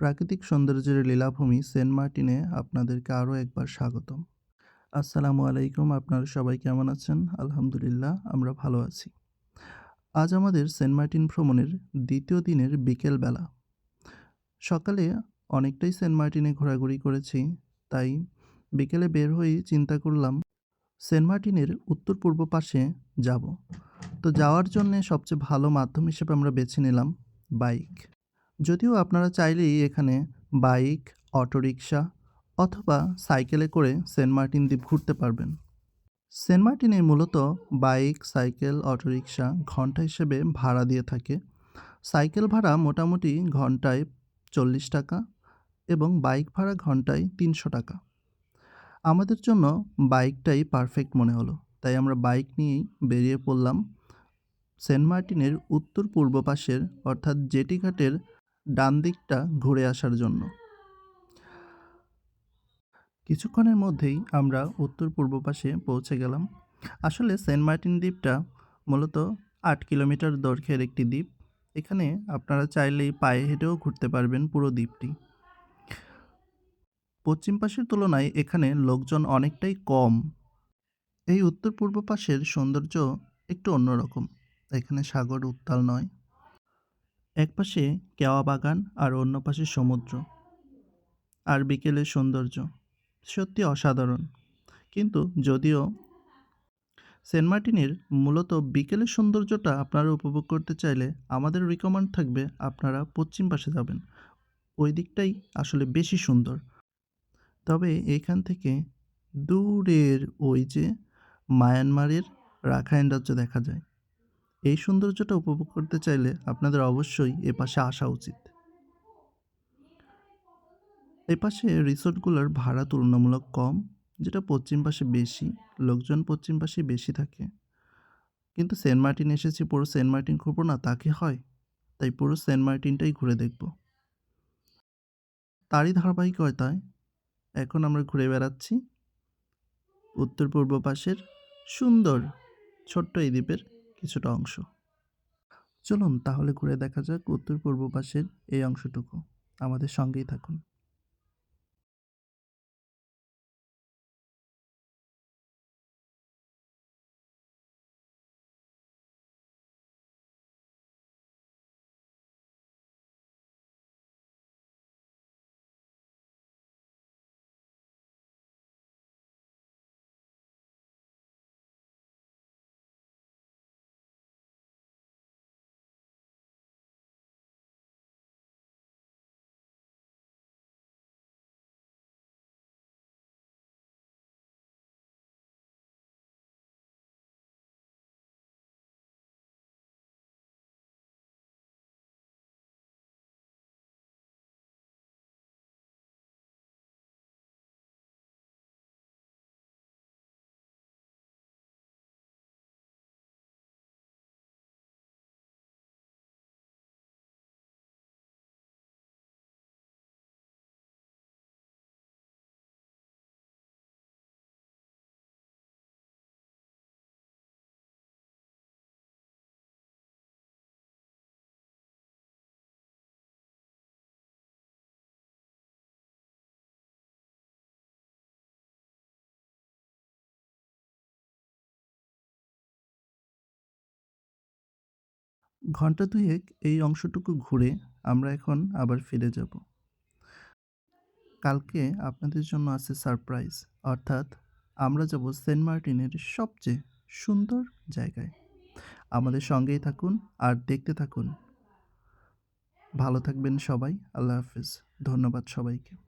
প্রাকৃতিক সৌন্দর্যের লীলাভূমি সেন্ট মার্টিনে আপনাদেরকে আরও একবার স্বাগতম। আসসালামু আলাইকুম, আপনারা সবাই কেমন আছেন? আলহামদুলিল্লাহ, আমরা ভালো আছি। আজ আমাদের সেন্ট মার্টিন ভ্রমণের দ্বিতীয় দিনের বিকেলবেলা। সকালে অনেকটাই সেন্ট মার্টিনে ঘোরাঘুরি করেছি, তাই বিকেলে বের হয়েই চিন্তা করলাম, সেন্ট মার্টিনের উত্তর পূর্ব পাশে যাব। তো যাওয়ার জন্য সবচেয়ে ভালো মাধ্যম হিসেবে আমরা বেছে নিলাম বাইক। যদিও আপনারা চাইলেই এখানে বাইক, অটোরিকশা অথবা সাইকেলে করে সেন্ট মার্টিন দ্বীপ ঘুরতে পারবেন। সেন্ট মার্টিনে মূলত বাইক, সাইকেল, অটোরিকশা ঘণ্টা হিসেবে ভাড়া দিয়ে থাকে। সাইকেল ভাড়া মোটামুটি ঘন্টায় চল্লিশ টাকা এবং বাইক ভাড়া ঘন্টায় তিনশো টাকা। আমাদের জন্য বাইকটাই পারফেক্ট মনে হলো, তাই আমরা বাইক নিয়েই বেরিয়ে পড়লাম। সেন্ট মার্টিনের উত্তর পূর্ব পাশের অর্থাৎ জেটি ঘাটের ডান দিকটা ঘুরে আসার জন্য। কিছুক্ষণের মধ্যেই আমরা উত্তর পূর্ব পাশে পৌঁছে গেলাম। আসলে সেন্ট মার্টিন দ্বীপটা মূলত আট কিলোমিটার দৈর্ঘ্যের একটি দ্বীপ। এখানে আপনারা চাইলেই পায়ে হেঁটেও ঘুরতে পারবেন পুরো দ্বীপটি। পশ্চিম পাশের তুলনায় এখানে লোকজন অনেকটাই কম। এই উত্তর পূর্ব পাশের সৌন্দর্য একটু অন্যরকম। এখানে সাগর উত্তাল নয়। এক পাশে কেওয়া বাগান আর অন্য পাশে সমুদ্র। আর বিকেলের সৌন্দর্য। সত্যি অসাধারণ। কিন্তু যদিও সেন্ট মার্টিনের মূলত বিকেলের সৌন্দর্যটা আপনারা উপভোগ করতে চাইলে আমাদের রিকমেন্ড থাকবে আপনারা পশ্চিম পাশে যাবেন। ওই দিকটাই আসলে বেশি সুন্দর। তবে এখান থেকে দূরের ওই যে মায়ানমারের রাখাইন রাজ্য দেখা যায়। এই সৌন্দর্যটা উপভোগ করতে চাইলে আপনাদের অবশ্যই এ পাশে আসা উচিত। এ পাশে রিসোর্টগুলোর ভাড়া তুলনামূলক কম, যেটা পশ্চিম পাশে বেশি, লোকজন পশ্চিম পাশে বেশি থাকে। কিন্তু সেন্ট মার্টিন এসেছি, পুরো সেন্ট মার্টিন ঘুরবো না তাকে হয়? তাই পুরো সেন্ট মার্টিনটাই ঘুরে দেখব। তারই ধারাবাহিকতায় এখন আমরা ঘুরে বেড়াচ্ছি। উত্তর পূর্ব পাশের সুন্দর ছোট্ট এই দ্বীপের কিছুটা অংশ। চলুন তাহলে ঘুরে দেখা যাক উত্তর পূর্ব পাশের এই অংশটুকু। আমাদের সঙ্গেই থাকুন। ঘণ্টা দুয়েক এই অংশটুকু ঘুরে আমরা এখন আবার ফিরে যাব। কালকে আপনাদের জন্য আছে সারপ্রাইজ, অর্থাৎ আমরা যাব সেন্ট মার্টিনের সবচেয়ে সুন্দর জায়গায়। আমাদের সঙ্গেই থাকুন আর দেখতে থাকুন। ভালো থাকবেন সবাই, আল্লাহ হাফিজ। ধন্যবাদ সবাইকে।